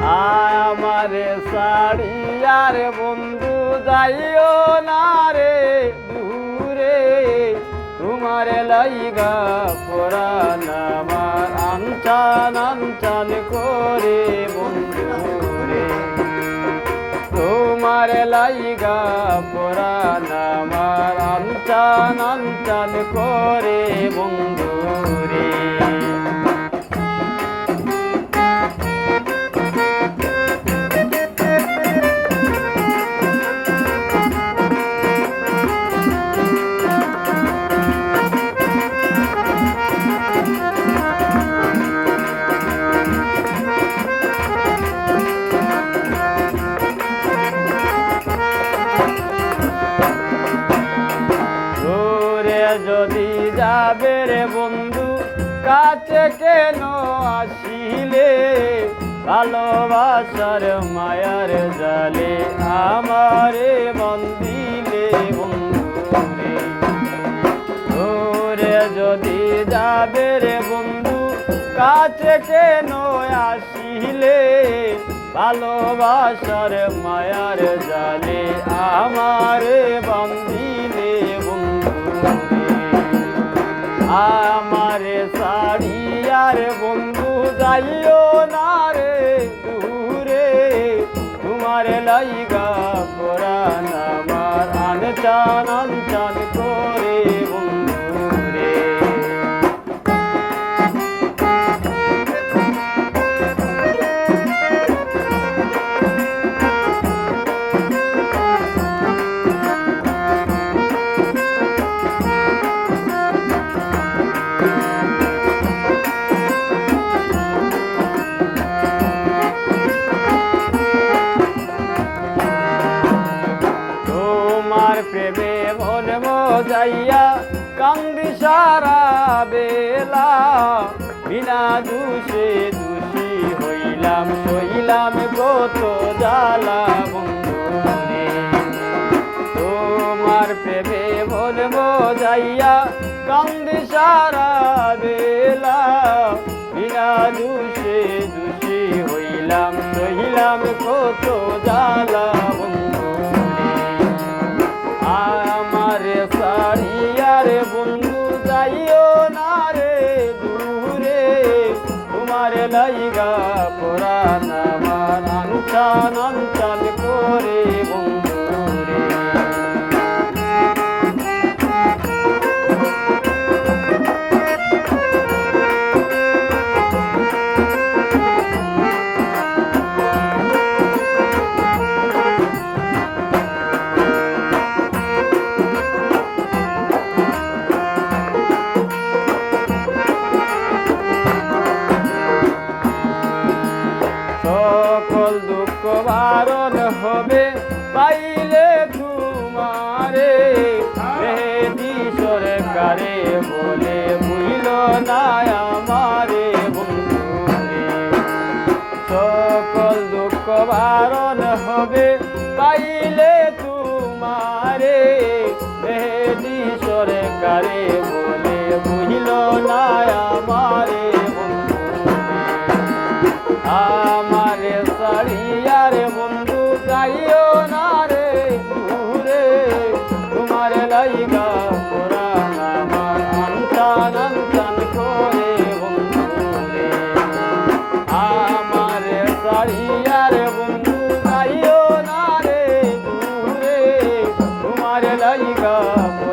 আমারে সাড়ি বন্ধু যাইও না রে দূরে। তোমার লাইগা পুরাণ আমার আনচান আনচান করে বন্ধু রে। তোমার লাইগা পুরাণ আমার আনচান আনচান করে বন্ধু যদি যাবে রে বন্ধু, কাছে কেন আসিলে? ভালোবাসার মায়ার জালে আমারে বন্দিলে বন্ধু রে যদি যাবে রে বন্ধু, কাছে কেন আসিলে? ভালোবাসার মায়ার জালে আমারে বন্দিলে আমারে সারিয়ার বন্ধু যাইও না রে দূরে। তোমার লাইগা কোরআন আমার আনচান মজাইয়া কান্দি সারা বেলা বিনা দুষে দোষী হইলাম হইলাম কত জ্বালা। তোমার প্রেমে মন মজাইয়া কান্দি সারা বেলা বিনা দুষে দোষী হইলাম হইলাম কত জ্বালা नैगा पुराण সকল দুঃখ বারণ হবে, পাইলে তোমারে। বেদি সরকারে বলে বুঝল না আমারে সকল দুঃখ বারণ হবে, পাইলে amor.